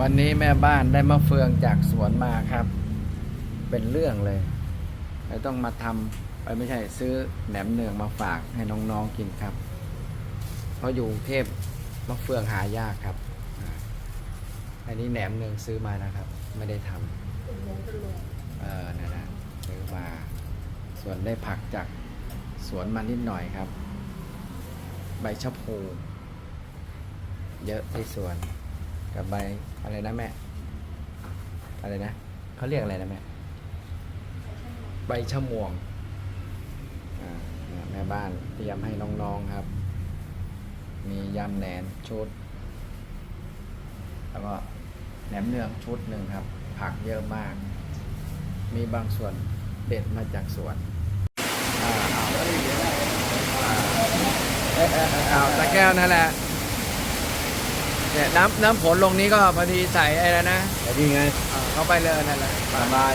วันนี้แม่บ้านได้มะเฟืองจากสวนมาครับ เป็นเรื่องเลยเลยต้องมาทำไปไม่ใช่ซื้อแหนมเนืองมาฝากให้น้องๆกินครับ เพราะอยู่เทพมะเฟืองหายากครับ อันนี้แหนมเนืองซื้อมานะครับ ไม่ได้ทำเออนะนะซื้อมา ส่วนได้ผักจากสวนมานิดหน่อยครับ ใบชะพูเยอะที่สวน กับใบอะไรนะแม่ อะไรนะเขาเรียกอะไรนะแม่ ใบชะมวงแม่บ้านเตรียมให้น้องๆครับ มียำแหนมชุด แล้วก็แหนมเนืองชุดหนึ่งครับ ผักเยอะมาก มีบางส่วนเด็ดมาจากสวนอ่าเอาอ่าเอ๊ะเอ๊ะเอ๊ะเอาตะแก้วนั่นแหละ เนี่ยน้ำน้ำผลลงนี้ก็พอดีใส่ไอ้แล้วนะ แต่นี่ไงเอาเข้าไปเลยนั่นแหละ สบาย